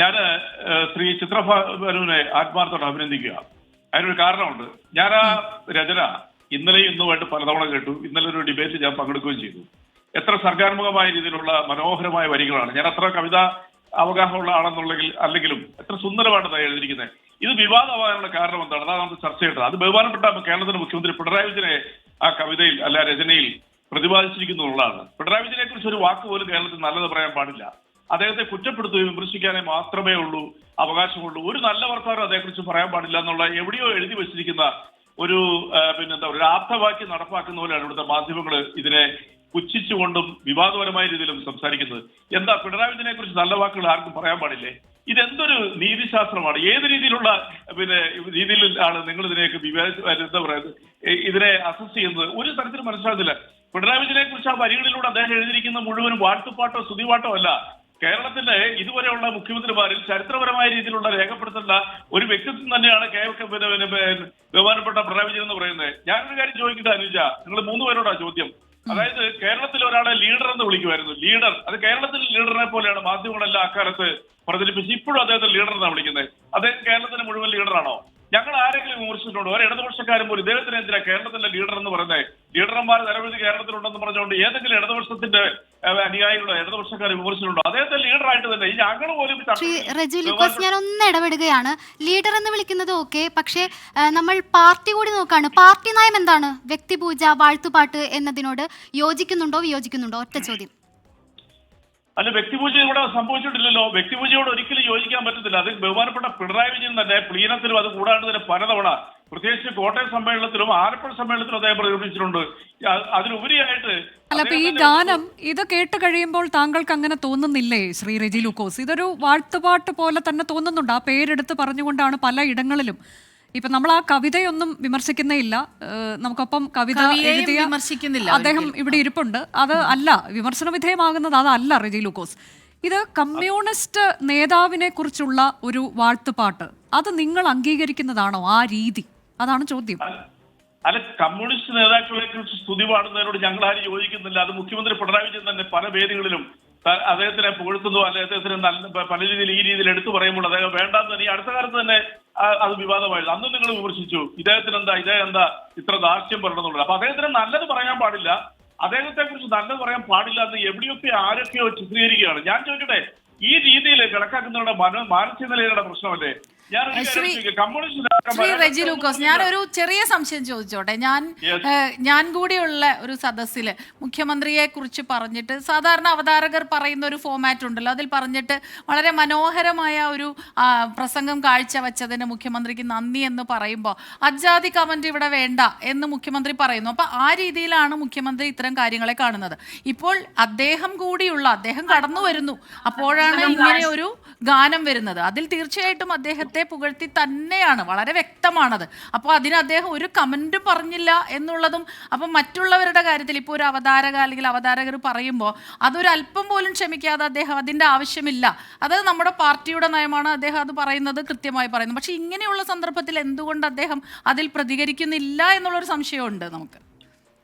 ഞാൻ ശ്രീ ചിത്രഭാനുവിനെ ആത്മാർത്ഥത്തോടെ അഭിനന്ദിക്കുക. അതിനൊരു കാരണമുണ്ട്. ഞാൻ ആ രചന ഇന്നലെ ഇന്നുമായിട്ട് പലതവണ കേട്ടു. ഇന്നലെ ഒരു ഡിബേറ്റ് ഞാൻ പങ്കെടുക്കുകയും ചെയ്തു. എത്ര സർഗാത്മകമായ രീതിയിലുള്ള മനോഹരമായ വരികളാണ്. ഞാൻ അത്ര കവിത അവഗാഹമുള്ള ആണെന്നുള്ളെങ്കിൽ അല്ലെങ്കിലും എത്ര സുന്ദരമാണ് എഴുതിയിരിക്കുന്നത് ഇത് വിവാദമാകാനുള്ള കാരണം എന്താണ്? അതാണ് നമുക്ക് ചർച്ച ചെയ്തത് അത് ബഹുമാനപ്പെട്ട കേരളത്തിന്റെ മുഖ്യമന്ത്രി പിണറായി വിജയനെ ആ കവിതയിൽ അല്ല രചനയിൽ പ്രതിപാദിച്ചിരിക്കുന്നുള്ളതാണ് പിണറായി വിജയനെ കുറിച്ച് ഒരു വാക്ക് പോലും കേരളത്തിൽ നല്ലത് പറയാൻ പാടില്ല. അദ്ദേഹത്തെ കുറ്റപ്പെടുത്തുകയും വിമർശിക്കാനേ മാത്രമേ ഉള്ളൂ അവകാശമുള്ളൂ. ഒരു നല്ല വർത്തമാനം അതേക്കുറിച്ച് പറയാൻ പാടില്ല എന്നുള്ള എവിടെയോ എഴുതി വെച്ചിരിക്കുന്ന ഒരു പിന്നെന്താ പറയുക ഒരു ആപ്തവാക്യം നടപ്പാക്കുന്ന പോലെയാണ് ഇവിടുത്തെ മാധ്യമങ്ങൾ ഇതിനെ പുച്ഛിച്ചുകൊണ്ടും വിവാദപരമായ രീതിയിലും സംസാരിക്കുന്നത്. എന്താ പിണറായി വിജയനെ കുറിച്ച് നല്ല വാക്കുകൾ ആർക്കും പറയാൻ പാടില്ലേ? ഇതെന്തൊരു നീതിശാസ്ത്രമാണ്? ഏത് രീതിയിലുള്ള പിന്നെ രീതിയിലാണ് നിങ്ങൾ ഇതിനെയൊക്കെ എന്താ പറയുന്നത് ഇതിനെ അസസ് ചെയ്യുന്നത്? ഒരു തരത്തിലും മനസ്സിലാകുന്നില്ല. പിണറായി വിജയനെ കുറിച്ച് ആ വരികളിലൂടെ അദ്ദേഹം എഴുതിയിരിക്കുന്ന മുഴുവനും വാഴ്ത്തുപാട്ടോ സ്തുതിപാട്ടോ അല്ല. കേരളത്തിന്റെ ഇതുവരെയുള്ള മുഖ്യമന്ത്രിമാരിൽ ചരിത്രപരമായ രീതിയിലുള്ള രേഖപ്പെടുത്തേണ്ട ഒരു വ്യക്തിത്വം തന്നെയാണ് ബഹുമാനപ്പെട്ട പിണറായി വിജയൻ എന്ന് പറയുന്നത്. ഞാനൊരു കാര്യം ചോദിക്കട്ടെ അനുജ? നിങ്ങൾ മൂന്ന് പേരോടാ ചോദ്യം. അതായത് കേരളത്തിൽ ഒരാളെ ലീഡർ എന്ന് വിളിക്കുമായിരുന്നു. ലീഡർ അത് കേരളത്തിൽ ലീഡറിനെ പോലെയാണ് മാധ്യമങ്ങളെല്ലാം അക്കാലത്ത് പ്രചരിപ്പിച്ച് ഇപ്പോഴും അദ്ദേഹത്തെ ലീഡർ എന്നാണ് വിളിക്കുന്നത്. അദ്ദേഹം കേരളത്തിന് മുഴുവൻ ലീഡറാണോ ഞങ്ങൾ ആരെങ്കിലും വിമർശിച്ചിട്ടുണ്ടോ? ഒരു ഇടതുപക്ഷക്കാരും പോലും ഇദ്ദേഹത്തിന് എന്തിനാ കേരളത്തിലെ ലീഡർ എന്ന് പറയുന്നത് ലീഡർമാർ നിരവധി കേരളത്തിലുണ്ടെന്ന് പറഞ്ഞുകൊണ്ട് ഏതെങ്കിലും ഇടതുപക്ഷത്തിന്റെ അനുയായികളോ ഇടതുപക്ഷക്കാർ വിമർശിച്ചിട്ടുണ്ടോ? അദ്ദേഹത്തെ ലീഡറായിട്ട് തന്നെ ഈ ഞങ്ങൾ പോലും റജു ലുക്കോസ് ഞാൻ ഒന്ന് ഇടപെടുകയാണ്. ലീഡർ എന്ന് വിളിക്കുന്നത് ഓക്കെ പക്ഷേ നമ്മൾ പാർട്ടി കൂടി നോക്കാണ്. പാർട്ടി നയം എന്താണ്? വ്യക്തിപൂജ വാഴ്ത്തുപാട്ട് എന്നതിനോട് യോജിക്കുന്നുണ്ടോ വിയോജിക്കുന്നുണ്ടോ? ഒറ്റ ചോദ്യം. അല്ല വ്യക്തിപൂജ ഇവിടെ സംഭവിച്ചിട്ടില്ലല്ലോ. വ്യക്തിപൂജയോട് ഒരിക്കലും യോജിക്കാൻ പറ്റത്തില്ല. അത് ബഹുമാനപ്പെട്ട പിണറായി വിജയൻ തന്നെ പ്ലീനത്തിലും അത് കൂടാണ്ട് തന്നെ പലതവണ പ്രത്യേകിച്ച് കോട്ടയം സമ്മേളനത്തിലും ആലപ്പുഴ സമ്മേളനത്തിലും അദ്ദേഹം പ്രകടിപ്പിച്ചിട്ടുണ്ട് അതിലുപരിയായിട്ട് അല്ല അപ്പൊ ഈ ഗാനം ഇത് കേട്ട് കഴിയുമ്പോൾ താങ്കൾക്ക് അങ്ങനെ തോന്നുന്നില്ലേ ശ്രീ റെജി ലൂക്കോസ്? ഇതൊരു വാഴ്ത്തുപാട്ട് പോലെ തന്നെ തോന്നുന്നുണ്ട്. ആ പേരെടുത്ത് പറഞ്ഞുകൊണ്ടാണ് പല ഇടങ്ങളിലും ഇപ്പൊ നമ്മൾ ആ കവിതയൊന്നും വിമർശിക്കുന്നേ ഇല്ല നമുക്കൊപ്പം കവിത എഴുതിയ വിമർശിക്കുന്നില്ല അദ്ദേഹം ഇവിടെ ഇരിപ്പുണ്ട്. അത് അല്ല വിമർശന വിധേയമാകുന്നത് അതല്ല റിജി ലൂക്കോസ്. ഇത് കമ്മ്യൂണിസ്റ്റ് നേതാവിനെ കുറിച്ചുള്ള ഒരു വാഴ്ത്തുപാട്ട്. അത് നിങ്ങൾ അംഗീകരിക്കുന്നതാണോ ആ രീതി? അതാണ് ചോദ്യം. അല്ല കമ്മ്യൂണിസ്റ്റ് നേതാക്കളെ കുറിച്ച് സ്തുതി പാടുന്നതിനോട് ഞങ്ങൾ ആരും യോജിക്കുന്നില്ല. അത് മുഖ്യമന്ത്രി പിണറായി വിജയൻ തന്നെ പല വേദികളിലും അദ്ദേഹത്തിനെ പുകഴ്ത്തുന്നു. അദ്ദേഹത്തിന് നല്ല പല രീതിയിൽ ഈ രീതിയിൽ എടുത്തു പറയുമ്പോൾ അദ്ദേഹം വേണ്ടാന്ന് തന്നെ ഈ അടുത്ത കാലത്ത് തന്നെ അത് വിവാദമായിരുന്നു. അന്നും നിങ്ങൾ വിമർശിച്ചു. ഇദ്ദേഹത്തിന് എന്താ ഇദ്ദേഹം എന്താ ഇത്ര ദാർഷ്യം പറയണമെന്നുള്ളത് അപ്പൊ അദ്ദേഹത്തിന് നല്ലത് പറയാൻ പാടില്ല. അദ്ദേഹത്തെ കുറിച്ച് നല്ലത് പറയാൻ പാടില്ല എന്ന് എവിടെയൊക്കെ ആരൊക്കെയോ ചിത്രീകരിക്കുകയാണ്. ഞാൻ ചോദിക്കട്ടെ ഈ രീതിയിൽ കണക്കാക്കുന്നവരുടെ മനോ മാനസിക നിലയുടെ പ്രശ്നമല്ലേ? ശ്രീ- റെജി ലൂക്കോസ് ഞാനൊരു ചെറിയ സംശയം ചോദിച്ചോട്ടെ. ഞാൻ ഞാൻ കൂടിയുള്ള ഒരു സദസ്സിൽ മുഖ്യമന്ത്രിയെ കുറിച്ച് പറഞ്ഞിട്ട് സാധാരണ അവതാരകർ പറയുന്ന ഒരു ഫോമാറ്റ് ഉണ്ടല്ലോ. അതിൽ പറഞ്ഞിട്ട് വളരെ മനോഹരമായ ഒരു പ്രസംഗം കാഴ്ചവെച്ചതിന് മുഖ്യമന്ത്രിക്ക് നന്ദി എന്ന് പറയുമ്പോൾ അജാതി കമന്റ് ഇവിടെ വേണ്ട എന്ന് മുഖ്യമന്ത്രി പറയുന്നു. അപ്പൊ ആ രീതിയിലാണ് മുഖ്യമന്ത്രി ഇത്തരം കാര്യങ്ങളെ കാണുന്നത്. ഇപ്പോൾ അദ്ദേഹം കൂടിയുള്ള അദ്ദേഹം കടന്നു വരുന്നു. അപ്പോഴാണ് ഇങ്ങനെ ഒരു ഗാനം വരുന്നത്. അതിൽ തീർച്ചയായിട്ടും അദ്ദേഹത്തെ പുകഴ്ത്തി തന്നെയാണ്. വളരെ വ്യക്തമാണത്. അപ്പോൾ അതിന് അദ്ദേഹം ഒരു കമന്റും പറഞ്ഞില്ല എന്നുള്ളതും അപ്പം മറ്റുള്ളവരുടെ കാര്യത്തിൽ ഇപ്പോൾ ഒരു അവതാരക അല്ലെങ്കിൽ അവതാരകർ പറയുമ്പോൾ അതൊരല്പം പോലും ക്ഷമിക്കാതെ അദ്ദേഹം അതിന്റെ ആവശ്യമില്ല. അത് നമ്മുടെ പാർട്ടിയുടെ നയമാണ് അദ്ദേഹം അത് പറയുന്നത് കൃത്യമായി പറയുന്നത്. പക്ഷേ ഇങ്ങനെയുള്ള സന്ദർഭത്തിൽ എന്തുകൊണ്ട് അദ്ദേഹം അതിൽ പ്രതികരിക്കുന്നില്ല എന്നുള്ളൊരു സംശയമുണ്ട് നമുക്ക്.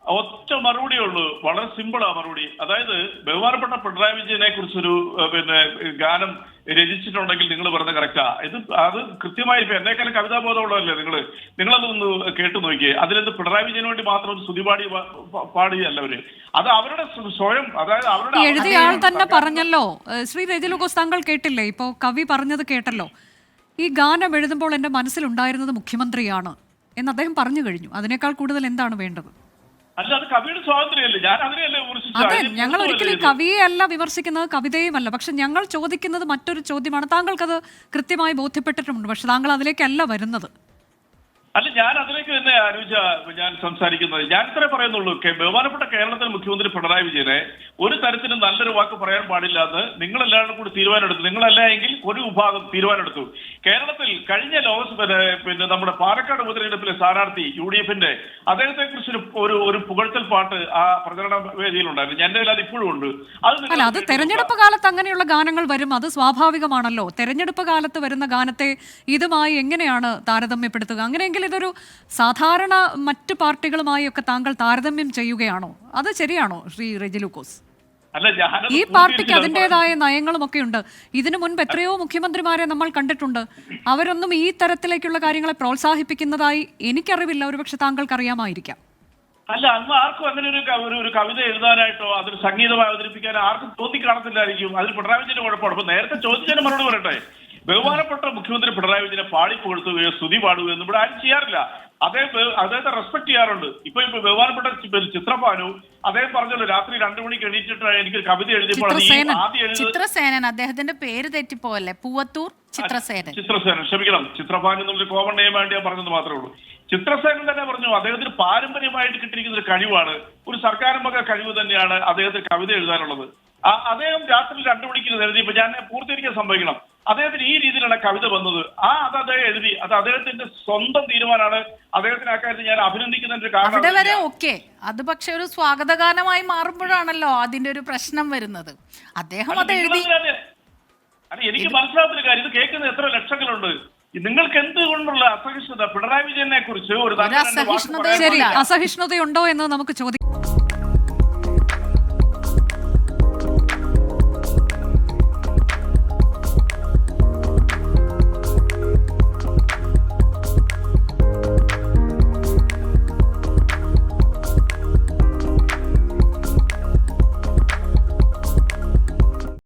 ഒറ്റ മറുപടിയേ ഉള്ളൂ. വളരെ സിമ്പിളാ മറുപടി. അതായത് ബഹുമാനപ്പെട്ട പിണറായി വിജയനെ കുറിച്ചൊരു പിന്നെ ഗാനം രചിച്ചിട്ടുണ്ടെങ്കിൽ നിങ്ങൾ പറഞ്ഞ കറക്റ്റാ ഇത് അത് കൃത്യമായി ഇപ്പൊ എന്നേക്കാളും കവിതാബോധമുള്ളതല്ലേ നിങ്ങൾ നിങ്ങളതൊന്ന് കേട്ടു നോക്കിയേ. അതിലെന്ത് പിണറായി വിജയന് വേണ്ടി മാത്രം ഒരു സ്തുതിപാടി പാടിയല്ല അവർ. അത് അവരുടെ സ്വയം അതായത് അവരുടെ എഴുതിയ ആൾ തന്നെ പറഞ്ഞല്ലോ. ശ്രീ രജലുക്കോസ് താങ്കൾ കേട്ടില്ലേ? ഇപ്പോ കവി പറഞ്ഞത് കേട്ടല്ലോ. ഈ ഗാനം എഴുതുമ്പോൾ എന്റെ മനസ്സിലുണ്ടായിരുന്നത് മുഖ്യമന്ത്രിയാണ് എന്ന് അദ്ദേഹം പറഞ്ഞു കഴിഞ്ഞു. അതിനേക്കാൾ കൂടുതൽ എന്താണ് വേണ്ടത്? അല്ല അത് കവിയുടെ സ്വാതന്ത്ര്യമല്ലേ? ഞാൻ അതിനെയല്ലേ അതെ ഞങ്ങൾ ഒരിക്കലും? കവിയെ അല്ല വിമർശിക്കുന്നത് കവിതയുമല്ല. പക്ഷെ ഞങ്ങൾ ചോദിക്കുന്നത് മറ്റൊരു ചോദ്യമാണ്. താങ്കൾക്കത് കൃത്യമായി ബോധ്യപ്പെട്ടിട്ടുണ്ട് പക്ഷെ താങ്കൾ അതിലേക്കല്ല വരുന്നത്. അല്ല ഞാൻ അതിലേക്ക് തന്നെ അനുജ ഞാൻ സംസാരിക്കുന്നത്. ഞാൻ ഇത്രേ പറയുന്നുള്ളൂ. ബഹുമാനപ്പെട്ട കേരളത്തിലെ മുഖ്യമന്ത്രി പിണറായി വിജയനെ ഒരു തരത്തിലും നല്ലൊരു വാക്ക് പറയാൻ പാടില്ല എന്ന് നിങ്ങളെല്ലാവരും കൂടി തീരുമാനമെടുത്തു. നിങ്ങളല്ല എങ്കിൽ ഒരു വിഭാഗം തീരുമാനമെടുത്തു. കേരളത്തിൽ കഴിഞ്ഞ ലോക്സഭ പിന്നെ നമ്മുടെ പാലക്കാട് ഉപതെരഞ്ഞെടുപ്പിലെ സ്ഥാനാർത്ഥി യു ഡി എഫിന്റെ അദ്ദേഹത്തെ കുറിച്ച് ഒരു ഒരു പുകഴ്ത്തൽ പാട്ട് ആ പ്രചരണ വേദിയിലുണ്ടായിരുന്നു. എന്റെ അത് ഇപ്പോഴും ഉണ്ട്. അത് അല്ല അത് തെരഞ്ഞെടുപ്പ് കാലത്ത് അങ്ങനെയുള്ള ഗാനങ്ങൾ വരും അത് സ്വാഭാവികമാണല്ലോ. തെരഞ്ഞെടുപ്പ് കാലത്ത് വരുന്ന ഗാനത്തെ ഇതുമായി എങ്ങനെയാണ് താരതമ്യപ്പെടുത്തുക? അങ്ങനെയെങ്കിൽ ഇതൊരു സാധാരണ മറ്റു പാർട്ടികളുമായി ഒക്കെ താങ്കൾ താരതമ്യം ചെയ്യുകയാണോ? അത് ശരിയാണോ ശ്രീ റെജിലൂക്കോസ്? ഈ പാർട്ടിക്ക്. അതിന്റെതായ നയങ്ങളും ഒക്കെ ഉണ്ട് ഇതിനു മുൻപ് എത്രയോ മുഖ്യമന്ത്രിമാരെ നമ്മൾ കണ്ടിട്ടുണ്ട്. അവരൊന്നും ഈ തരത്തിലേക്കുള്ള കാര്യങ്ങളെ പ്രോത്സാഹിപ്പിക്കുന്നതായി എനിക്കറിവില്ല. ഒരുപക്ഷെ താങ്കൾക്ക് അറിയാമായിരിക്കാം അല്ല അന്ന് ആർക്കും അങ്ങനെ ഒരു ഒരു- കവിത എഴുതാനായിട്ടോ അതൊരു സംഗീതം അവതരിപ്പിക്കാനോ ആർക്കും തോന്നി കാണത്തില്ലായിരിക്കും. അതിൽ പിണറായി വിജയന്റെ കുഴപ്പമാണ് അപ്പൊ നേരത്തെ ചോദിച്ചതിന് മറുപടി പറയട്ടെ? ബഹുമാനപ്പെട്ട മുഖ്യമന്ത്രി പിണറായി വിജയനെ പാടിപ്പുകഴ്ത്തുകയോ സ്തുതി പാടുകയോ ഒന്നും ഇവിടെ ആരും ചെയ്യാറില്ല. അദ്ദേഹം അദ്ദേഹത്തെ റെസ്പെക്ട് ചെയ്യാറുണ്ട്. ഇപ്പൊ ഇപ്പൊ ബഹുമാനപ്പെട്ട ചി- ചിത്രപാനു അദ്ദേഹം പറഞ്ഞല്ലോ രാത്രി രണ്ടു മണിക്ക് എണീറ്റിട്ട് എനിക്ക് കവിത എഴുതിയപ്പോൾ ചിത്രസേനൻ. അദ്ദേഹത്തിന്റെ പേര് തെറ്റിപ്പോവല്ലേ? പൂവത്തൂർ ചിത്രസേനൻ. ചിത്രസേനൻ. ക്ഷമിക്കണം. ചിത്രപാനു എന്നുള്ള കോമൺ നെയിം ആയിട്ട് ഞാൻ പറഞ്ഞത് മാത്രമേ ഉള്ളൂ. ചിത്രസേനൻ തന്നെ പറഞ്ഞു അദ്ദേഹത്തിന് പാരമ്പര്യമായിട്ട് കിട്ടിയിരിക്കുന്ന ഒരു കഴിവാണ്. ഒരു സർക്കാർ വക കഴിവ് തന്നെയാണ് അദ്ദേഹത്തിന് കവിത എഴുതാനുള്ളത്. അദ്ദേഹം രാത്രി രണ്ടു മണിക്ക് ഇത് എഴുതിയപ്പോ ഞാൻ പൂർത്തീകരിക്കാൻ സംഭവിക്കണം അദ്ദേഹത്തിന് ഈ രീതിയിലാണ് കവിത വന്നത്. ആ അത് അദ്ദേഹം എഴുതി. അത് അദ്ദേഹത്തിന്റെ സ്വന്തം തീരുമാനമാണ്. അദ്ദേഹത്തിന് ആ കാര്യത്തിൽ ഞാൻ അഭിനന്ദിക്കുന്നതിന്റെ കാരണം അവിടെ വരെ ഓക്കെ. അത് പക്ഷെ ഒരു സ്വാഗതഗാനമായി മാറുമ്പോഴാണല്ലോ അതിന്റെ ഒരു പ്രശ്നം വരുന്നത്. അദ്ദേഹം അത് എഴുതി അല്ല എനിക്ക് മനസ്സിലാവുന്ന കാര്യം. ഇത് കേൾക്കുന്ന എത്ര ലക്ഷങ്ങളുണ്ട്. നിങ്ങൾക്ക് എന്തുകൊണ്ടുള്ള അസഹിഷ്ണുത പിണറായി വിജയനെ കുറിച്ച് ഒരു. അസഹിഷ്ണുതയുണ്ടോ. എന്ന് നമുക്ക് ചോദിക്കാം